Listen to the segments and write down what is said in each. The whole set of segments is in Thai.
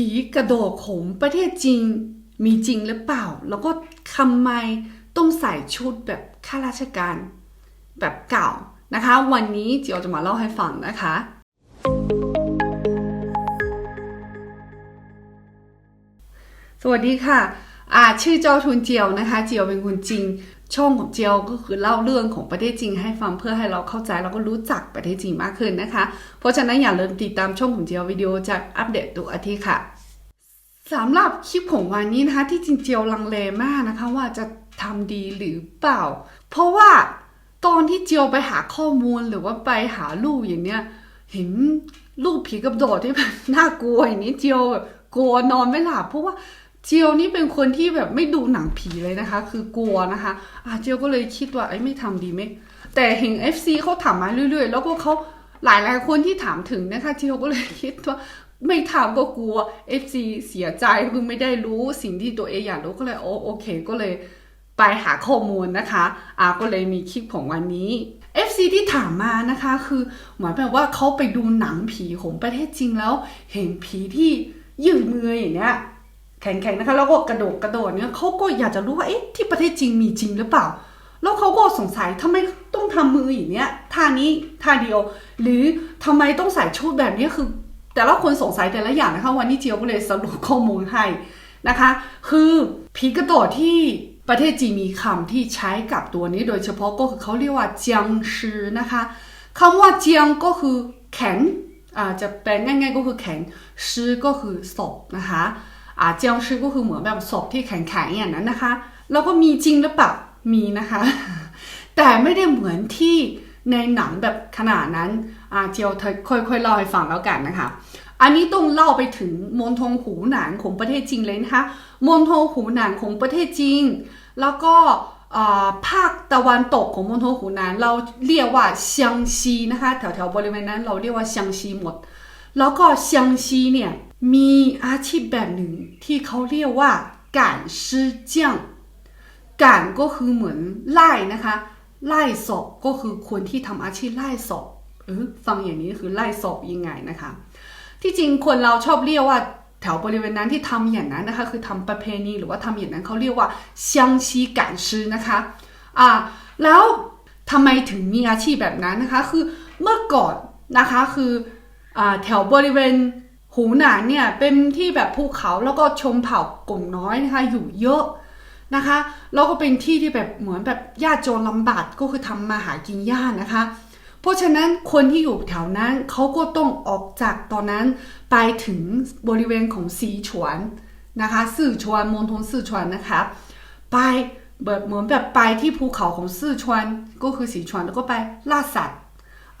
ผีกระโดดขมประเทศจริงมีจริงหรือเปล่า แล้วก็ทำไมต้องใส่ชุดแบบข้าราชการแบบเก่านะคะ วันนี้เจียวจะมาเล่าให้ฟังนะคะ สวัสดีค่ะอ่าชื่อเจ้าทุนเจียวนะคะ เจียวเป็นคนจริง ช่องของเจียวก็คือเล่าเรื่องของประเทศจริงให้ฟังเพื่อให้เราเข้าใจแล้วก็รู้จักประเทศจริงมากขึ้นนะคะ เพราะฉะนั้นอย่าลืมติดตามช่องของเจียววิดีโอจะอัปเดตทุกอาทิตย์ค่ะสำหรับคลิปของวันนี้นะคะที่จริงเจียวลังเลมากนะคะ ว่าจะทำดีหรือเปล่า เพราะว่าตอนที่เจียวไปหาข้อมูลหรือว่าไปหารูปอย่างเนี้ยเห็นรูปผีกับโดดที่แบบน่ากลัวอย่างนี้เจียวแบบกลัวนอนไม่หลับเพราะว่า เจียวนี่เป็นคนที่แบบไม่ดูหนังผีเลยนะคะ คือกลัวนะคะอะเจียวก็เลยคิดว่าไอ้ไม่ทำดีไหมแต่เห็น FC เขาถามมาเรื่อย ๆ แล้วก็เขาหลายหลายๆคนที่ถามถึงนะคะเจียวก็เลยคิดว่าไม่ทำก็กลัว FC เสียใจคือไม่ได้รู้สิ่งที่ตัวเองอยากรู้ก็เลยโอโอเคก็เลยไปหาข้อมูลนะคะอะก็เลยมีคลิปของวันนี้ FC ที่ถามมานะคะคือเหมือนแบบว่าเขาไปดูหนังผีของประเทศจริงแล้ว เห็นผีที่ยืดมืออย่างเนี้ย แข็งๆนะคะ แล้วก็กระโดดกระโดดเนี่ยเขาก็อยากจะรู้ว่าเอ๊ะที่ประเทศจริงมีจริงหรือเปล่า แล้วเขาก็สงสัยทำไมต้องทำมืออย่างเนี้ยท่านี้ท่าเดียว หรือทำไมต้องใส่ชุดแบบนี้คือ แต่ละคนสงสัยแต่ละอย่างนะคะวันนี้เจียวก็เลยสรุปข้อมูลให้นะคะ คือผีกระโดดที่ประเทศจีนมีคำที่ใช้กับตัวนี้โดยเฉพาะก็คือเขาเรียกว่าเจียงชือนะคะคำว่าเจียงก็คือแข็งอ่าจะแปลง่ายๆก็คือแข็งชือก็คือศพนะคะ อ่าเจียงชือก็คือเหมือนแบบศพที่แข็งๆอย่างนั้นนะคะ แล้วก็มีจริงหรือเปล่ามีนะคะ แต่ไม่ได้เหมือนที่ในหนังแบบขนาดนั้นอาเจียวเธอค่อยๆเล่าให้ฟังแล้วกันนะคะ อันนี้ต้องเล่าไปถึงมณฑลหูหนานของประเทศจีนเลยนะคะมณฑลหูหนานของประเทศจีนแล้วก็ภาคตะวันตกของมณฑลหูหนานเราเรียกว่าเซียงซีนะคะแถวๆบริเวณนั้นเราเรียกว่าเซียงซีหมด แล้วก็เซียงซีเนี่ย มีอาชีพแบบหนึ่งที่เขาเรียกว่าการซื้อเจียงการก็คือเหมือนไล่นะคะ ไล่ศพก็คือคนที่ทำอาชีพไล่ศพเออฟังอย่างนี้คือไล่ศพยังไงนะคะ ที่จริงคนเราชอบเรียกว่าแถวบริเวณนั้นที่ทำอย่างนั้นนะคะ คือทำประเพณีหรือว่าทำอย่างนั้นเขาเรียกว่าเซียงชีกันซื้อนะคะอ่าแล้วทำไมถึงมีอาชีพแบบนั้นนะคะ คือเมื่อก่อนนะคะคืออ่าแถวบริเวณ หูหนานเนี่ยเป็นที่แบบภูเขาแล้วก็ชมเผ่ากลุ่มน้อยนะคะอยู่เยอะนะคะแล้วก็เป็นที่ที่แบบเหมือนแบบญาติโจรลำบากก็คือทำมาหากินยากนะคะ เพราะฉะนั้นคนที่อยู่แถวนั้นเขาก็ต้องออกจากตอนนั้นไปถึงบริเวณของสีฉวนนะคะสื่อชวนมณฑลสื่อชวนนะคะไปแบบเหมือนแบบไปที่ภูเขาของสื่อชวนก็คือสีชวนแล้วก็ไปล่าสัตว์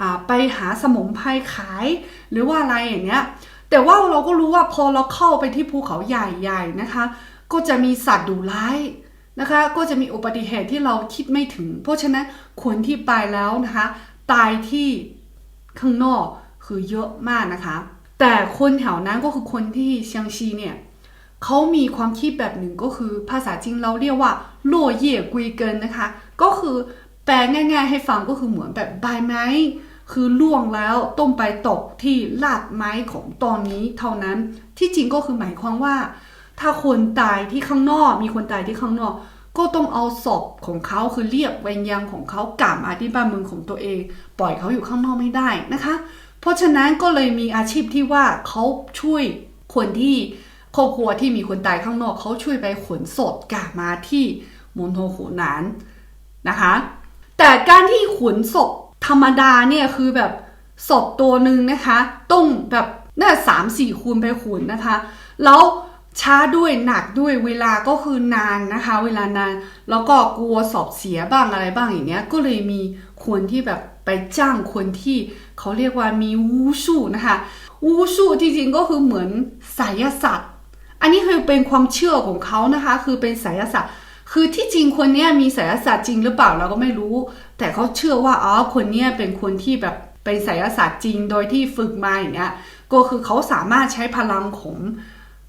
อ่าไปหาสมุนไพรขาย หรือว่าอะไรอย่างเงี้ย แต่ว่าเราก็รู้ว่าพอเราเข้าไปที่ภูเขาใหญ่ๆนะคะ ก็จะมีสัตว์ดุร้ายนะคะ ก็จะมีอุบัติเหตุที่เราคิดไม่ถึง เพราะฉะนั้นคนที่ไปแล้วนะคะ ตายที่ข้างนอกคือเยอะมากนะคะ แต่คนแถวนั้นก็คือคนที่เชียงชีเนี่ยเขามีความคิดแบบหนึ่งก็คือภาษาจีนเราเรียกว่าล่เย่กุยเกินนะคะ ก็คือแปลง่าย ๆ ให้ฟังก็คือเหมือนแบบใบไม้ คือล่วงแล้วต้องไปตกที่ลาดไม้ของตอนนี้เท่านั้น ที่จริงก็คือหมายความว่า ถ้าคนตายที่ข้างนอกมีคนตายที่ข้างนอก ก็ต้องเอาศพของเขาคือเรียกวิญญาณของเขากลับมาที่บ้านเมืองของตัวเอง ปล่อยเขาอยู่ข้างนอกไม่ได้นะคะ เพราะฉะนั้นก็เลยมีอาชีพที่ว่าเขาช่วยคนที่ครอบครัวที่มีคนตายข้างนอกเขาช่วยไปขนศพกลับมาที่มณฑลหูหนานนะคะ แต่การที่ขนศพ รรมดาเนี่ยคือแบบศพตัวหนึ่งนะคะ ต้องแบบน่าสามสี่คูณไปขนนะคะ แล้วช้าด้วยหนักด้วยเวลาก็คือนานนะคะ เวลานานแล้วก็กลัวสอบเสียบ้างอะไรบ้างอย่างเนี้ยก็เลยมีคนที่แบบไปจ้างคนที่เขาเรียกว่ามีวูชูนะคะวูชูที่จริงก็คือเหมือนไสยศาสตร์ อันนี้คือเป็นความเชื่อของเขานะคะ คือเป็นไสยศาสตร์ คือที่จริงคนเนี้ยมีไสยศาสตร์จริงหรือเปล่าเราก็ไม่รู้ แต่เขาเชื่อว่าอ๋อคนเนี้ยเป็นคนที่แบบเป็นไสยศาสตร์จริงโดยที่ฝึกมาอย่างเงี้ยก็คือเขาสามารถใช้พลังของ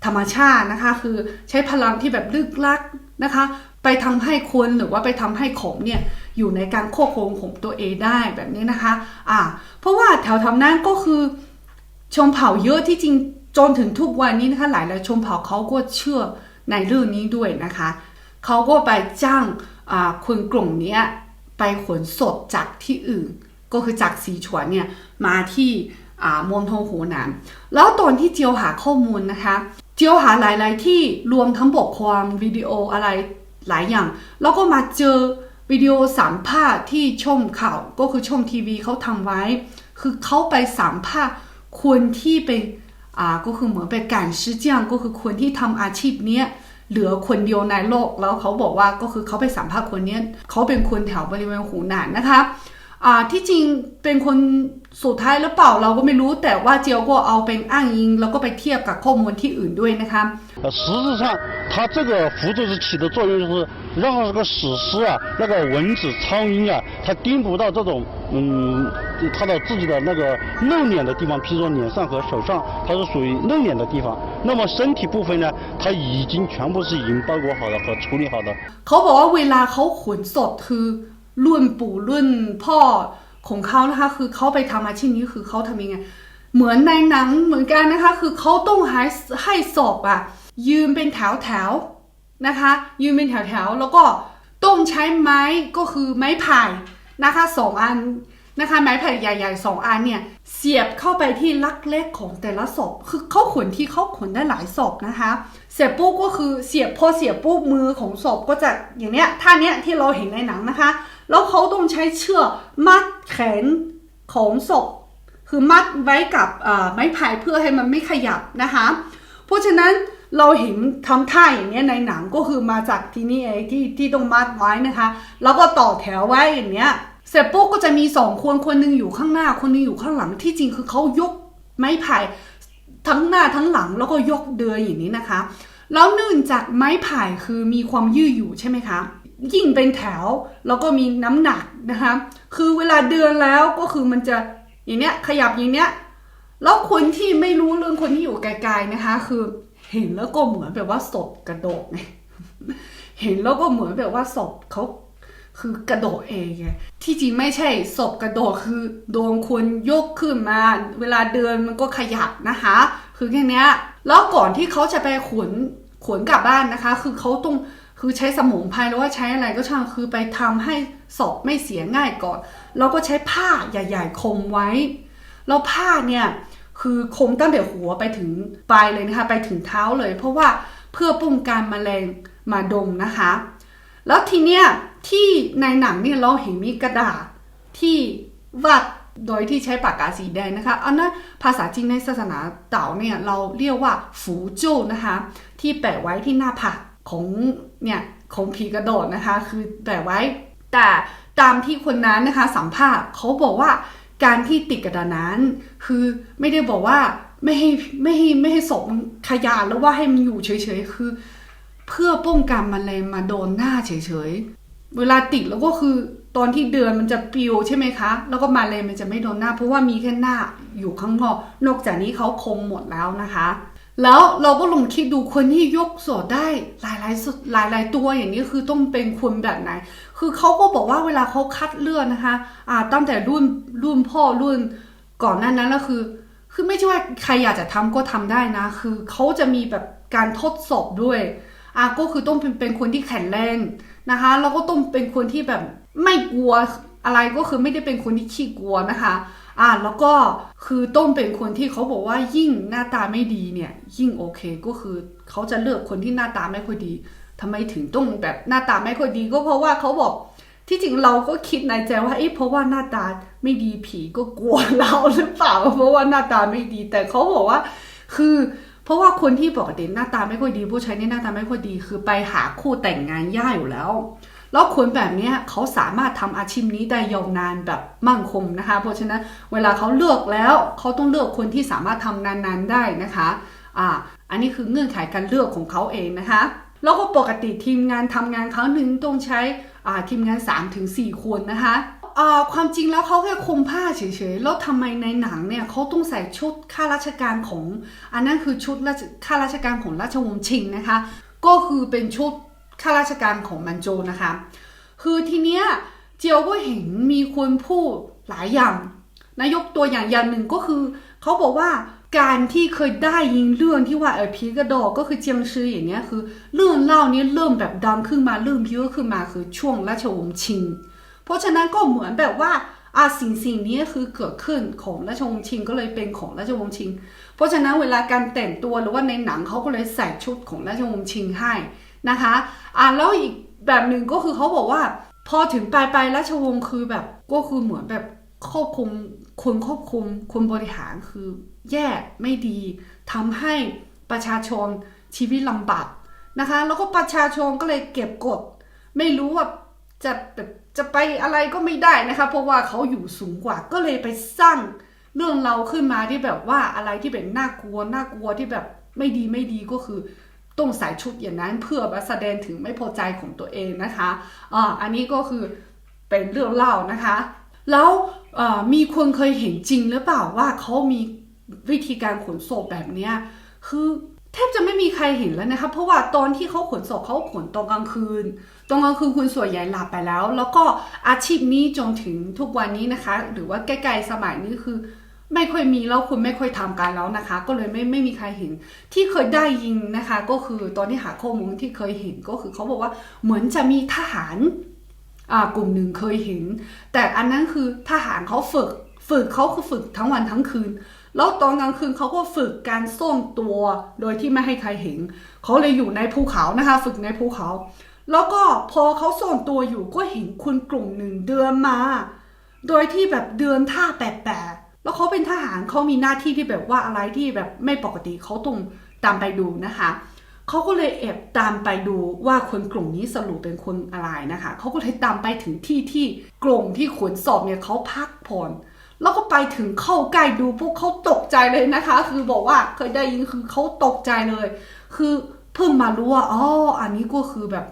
ธรรมชาตินะคะ คือใช้พลังที่แบบลึกลักนะคะ ไปทำให้คนหรือว่าไปทำให้ของเนี่ยอยู่ในการควบคุมของตัวเองได้แบบนี้นะคะอ่าเพราะว่าแถวๆนั้นก็คือชมเผ่าเยอะที่จริงจนถึงทุกวันนี้นะคะหลายหลายชนเผ่าเขาก็เชื่อในเรื่องนี้ด้วยนะคะ เขาก็ไปจ้างคนกลุ่มนี้ไปขนสดจากที่อื่น ก็คือจากสีฉวนเนี่ยมาที่มณฑลหูหนาน แล้วตอนที่เจียวหาข้อมูลนะคะ เจียวหาหลาย ๆ ที่รวมทั้งบทความวิดีโออะไรหลายอย่าง แล้วก็มาเจอวิดีโอสัมภาษณ์ที่ช่องข่าวก็คือช่องทีวีเขาทำไว้ คือเขาไปสัมภาษณ์คนที่เป็นอ่าก็คือเหมือนเป็นการซื้อจ้างก็คือคนที่ทำอาชีพเนี้ย เหลือคนเดียวในโลกแล้วเขาบอกว่าก็คือเขาไปสัมภาษณ์คนนี้เขาเป็นคนแถวบริเวณหูหนานนะคะ อ่าที่จริงเป็นคนสุดท้ายหรือเปล่าเราก็ไม่รู้แต่ว่าเจียวก็เอาเป็นอ้างอิง แล้วก็ไปเทียบกับข้อมูลที่อื่นด้วยนะคะ 呃，实质上，它这个符咒是起的作用，就是让这个史诗啊，那个文字苍蝇啊，它叮不到这种嗯，它的自己的那个露脸的地方，譬如说脸上和手上，它是属于露脸的地方。那么身体部分呢，它已经全部是已经包裹好的和处理好的。 เขาบอกว่าเวลาเขาขนสดคือ รุ่นปู่รุ่นพ่อของเขานะคะ คือเขาไปทำอาชีพนี้คือเขาทำยังไง เหมือนในหนังเหมือนกันนะคะ คือเขาต้องให้ให้ศพอะยืนเป็นแถวแถวๆนะคะ ยืนเป็นแถวแถวๆแล้วก็ต้องใช้ไม้ก็คือไม้ไผ่นะคะสองอันนะคะไม้ไผ่ใหญ่ๆสองอันเนี่ยเสียบเข้าไปที่ลักเล็กของแต่ละศพคือเขาขนที่เขาขนได้หลายศพนะคะ เสียบปุ๊บก็คือเสียบพอเสียบปุ๊บมือของศพก็จะอย่างเนี้ยท่าเนี้ยที่เราเห็นในหนังนะคะ แล้วเขาต้องใช้เชือกมัดแขนของศพ คือมัดไว้กับไม้ไผ่เพื่อให้มันไม่ขยับนะคะ เพราะฉะนั้นเราเห็นทำท่าอย่างเนี้ยในหนังก็คือมาจากที่นี่เองที่ที่ต้องมัดไว้นะคะ แล้วก็ต่อแถวไว้อย่างเนี้ยเสร็จปุ๊บก็จะมีสองคนคนหนึงอยู่ข้างหน้า คนหนึงอยู่ข้างหลังที่จริงคือเขายกไม้ไผ่ทั้งหน้าทั้งหลังแล้วก็ยกเดืออย่างนี้นะคะ แล้วเนื่องจากไม้ไผ่คือมีความยืดอยู่ใช่ไหมคะ ยิ่งเป็นแถว แล้วก็มีน้ำหนักนะคะคือเวลาเดือนแล้วก็คือมันจะอย่างเนี้ยขยับอย่างเนี้ยแล้วคนที่ไม่รู้เรื่องคนที่อยู่ไกลๆนะคะ คือเห็นแล้วก็เหมือนแบบว่าศพกระโดดไงเห็นแล้วก็เหมือนแบบว่าศพเขาคือกระโดดเองไงที่จริงไม่ใช่ศพกระโดดคือโดนคนยกขึ้นมา เวลาเดินมันก็ขยับนะคะ คือแค่นี้แล้วก่อนที่เขาจะไปขนขนกลับบ้านนะคะ คือเขาต้อง คือใช้สมุนไพรหรือว่าใช้อะไรก็ช่างคือไปทำให้ศพไม่เสียง่ายก่อน แล้วก็ใช้ผ้าใหญ่ๆคลุมไว้ แล้วผ้าเนี่ยคือคลุมตั้งแต่หัวไปถึงปลายเลยนะคะไปถึงเท้าเลย เพราะว่าเพื่อป้องกันแมลงมาดมนะคะ แล้วทีเนี้ยที่ในหนังเนี่ยเราเห็นมีกระดาษที่วาดโดยที่ใช้ปากกาสีแดงนะคะอันนั้นภาษาจีนในศาสนาเต่าเนี่ยเราเรียกว่าฝูโจ้นะคะ ที่แปะไว้ที่หน้าผากของ เนี่ยของผีกระโดดนะคะ คือแปะไว้แต่ตามที่คนนั้นนะคะ สัมภาษณ์เขาบอกว่าการที่ติดกระดานั้น คือไม่ได้บอกว่าไม่ให้ไม่ให้ไม่ให้ศพมันขยานหรือว่าให้มันอยู่เฉยๆคือ เพื่อป้องกันแมลงมาโดนหน้าเฉยๆเวลาติดแล้วก็คือตอนที่เดือนมันจะปิวใช่ไหมคะ แล้วก็มาเลยมันจะไม่โดนหน้า เพราะว่ามีแค่หน้าอยู่ข้างนอก นอกจากนี้เขาคงหมดแล้วนะคะ แล้วเราก็ลองคิดดูคนที่ยกโสดได้หลายๆสุดหลายๆตัวอย่างนี้คือต้องเป็นคนแบบไหน คือเขาก็บอกว่าเวลาเขาคัดเลือกนะคะ อ่า ตั้งแต่รุ่นรุ่นพ่อรุ่นก่อนหนั้นนั้นแล้วคือ คือไม่ใช่ว่าใครอยากจะทำก็ทำได้นะ คือเขาจะมีแบบการทดสอบด้วย อะก็คือต้องเป็นเป็นคนที่แข็งแรงนะคะแล้วก็ต้องเป็นคนที่แบบไม่กลัวอะไรก็คือไม่ได้เป็นคนที่ขี้กลัวนะคะ อะแล้วก็คือต้องเป็นคนที่เขาบอกว่ายิ่งหน้าตาไม่ดีเนี่ยยิ่งโอเคก็คือเขาจะเลือกคนที่หน้าตาไม่ค่อยดีทำไมถึงต้องแบบหน้าตาไม่ค่อยดี ก็เพราะว่าเขาบอกที่จริงเราก็คิดในใจว่าเอ๊ะเพราะว่าหน้าตาไม่ดีผีก็กลัวเราหรือเปล่าเพราะว่าหน้าตาไม่ดี แต่เขาบอกว่า คือเพราะว่าคนที่ปกติหน้าตาไม่ค่อยดี ผู้ชายนี่หน้าตาไม่ค่อยดี คือไปหาคู่แต่งงานยากอยู่แล้ว แล้วคนแบบนี้เขาสามารถทำอาชีพนี้ได้ยาวนานแบบมั่นคงนะคะ เพราะฉะนั้นเวลาเขาเลือกแล้วเขาต้องเลือกคนที่สามารถทำนานๆได้นะคะอ่าอันนี้คือเงื่อนไขการเลือกของเขาเองนะคะ แล้วก็ปกติทีมงานทำงานครั้งหนึ่งต้องใช้อ่าทีมงาน 3-4ถึงคนนะคะอ่าความจริงแล้วเขาแค่คลุมผ้าเฉยๆ แล้วทำไมในหนังเนี่ยเขาต้องใส่ชุดข้าราชการของ อันนั้นคือชุดข้าราชการของราชวงศ์ชิงนะคะ ก็คือเป็นชุด ข้าราชการของมันโจนะคะ คือทีเนี้ยเจียวก็เห็นมีคนพูดหลายอย่างนายกตัวอย่างอย่างหนึ่งก็คือเขาบอกว่าการที่เคยได้ยินเรื่องที่ว่าเออผีกระดอกก็คือเจียงชื่ออย่างเงี้ยคือ เรื่องเล่านี้เริ่มแบบดังขึ้นมาเริ่มเยอะขึ้นมาคือช่วงราชวงศ์ชิง เพราะฉะนั้นก็เหมือนแบบว่าอาสิ่งสิ่งนี้คือเกิดขึ้นของราชวงศ์ชิงก็เลยเป็นของราชวงศ์ชิง เพราะฉะนั้นเวลาการแต่งตัวหรือว่าในหนังเขาก็เลยใส่ชุดของราชวงศ์ชิงให้ นะคะอ่าแล้วอีกแบบหนึ่งก็คือเขาบอกว่า พอถึงปลายปลายราชวงศ์คือแบบก็คือเหมือนแบบควบคุมคนควบคุมคนบริหารคือแย่ไม่ดีทำให้ประชาชนชีวิตลำบากนะคะ แล้วก็ประชาชนก็เลยเก็บกด ไม่รู้ว่าจะแบบจะไปอะไรก็ไม่ได้นะคะ เพราะว่าเขาอยู่สูงกว่าก็เลยไปสร้างเรื่องเราขึ้นมาที่แบบว่าอะไรที่เป็นน่ากลัวน่ากลัวที่แบบไม่ดีไม่ดีก็คือ ต้องใส่ชุดอย่างนั้นเพื่อมาแสดงถึงไม่พอใจของตัวเองนะคะอ่าอันนี้ก็คือเป็นเรื่องเล่านะคะ แล้วมีคนเคยเห็นจริงหรือเปล่าว่าเขามีวิธีการขนศพแบบเนี้ยคือแทบจะไม่มีใครเห็นแล้วนะคะเพราะว่าตอนที่เขาขนศพเขาขนตอนกลางคืนตอนกลางคืนคุณส่วนใหญ่หลับไปแล้ว แล้วก็อาชีพนี้จนถึงทุกวันนี้นะคะ หรือว่าใกล้ๆสมัยนี้คือ ไม่ค่อยมีแล้วคุณไม่ค่อยทำการแล้วนะคะ ก็เลยไม่ไม่มีใครเห็น ที่เคยได้ยินนะคะ ก็คือตอนที่หาข้อมูลที่เคยเห็นก็คือเขาบอกว่าเหมือนจะมีทหารอ่ากลุ่มหนึ่งเคยเห็น แต่อันนั้นคือทหารเขาฝึก ฝึกเขาคือฝึกทั้งวันทั้งคืน แล้วตอนกลางคืนเขาก็ฝึกการซ่อนตัวโดยที่ไม่ให้ใครเห็น เขาเลยอยู่ในภูเขานะคะ ฝึกในภูเขา แล้วก็พอเขาซ่อนตัวอยู่ก็เห็นคนกลุ่มหนึ่งเดินมา โดยที่แบบเดินท่าแปลกๆ แล้วเขาเป็นทหารเขามีหน้าที่ที่แบบว่าอะไรที่แบบไม่ปกติเขาต้องตามไปดูนะคะเขาก็เลยแอบตามไปดูว่าคนกลุ่มนี้สรุปเป็นคนอะไรนะคะเขาก็เลยตามไปถึงที่ที่กลุ่มที่ขนสอบเนี่ยเขาพักผ่อนแล้วก็ไปถึงเข้าใกล้ดูพวกเขาตกใจเลยนะคะ คือบอกว่าเคยได้ยินคือเขาตกใจเลย คือเพิ่งมารู้ว่าอ๋ออันนี้ก็คือแบบ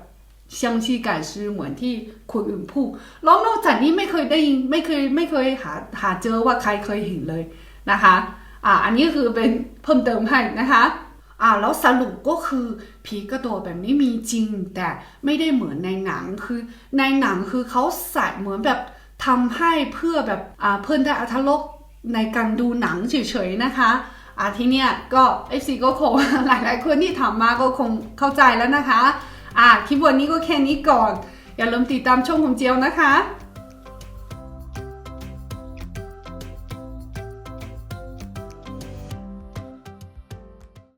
เชียงชีไก่ชื่อเหมือนที่คนอื่นพูดแล้วนอกจากนี้ไม่เคยได้ยินไม่เคยไม่เคยหาหาเจอว่าใครเคยเห็นเลยนะคะอ่าอันนี้คือเป็นเพิ่มเติมให้นะคะอ่าแล้วสรุปก็คือผีกระโดดแบบนี้มีจริง แต่ไม่ได้เหมือนในหนังคือในหนังคือเขาใส่เหมือนแบบทำให้เพื่อแบบอ่าเพื่อนได้อัธรสในการดูหนังเฉยๆนะคะอ่าทีเนี้ยก็ FC ก็คงหลายๆคนที่ถามมาก็คงเข้าใจแล้วนะคะ อะคลิปวันนี้ก็แค่นี้ก่อน อย่าลืมติดตามช่องของเจียวนะคะ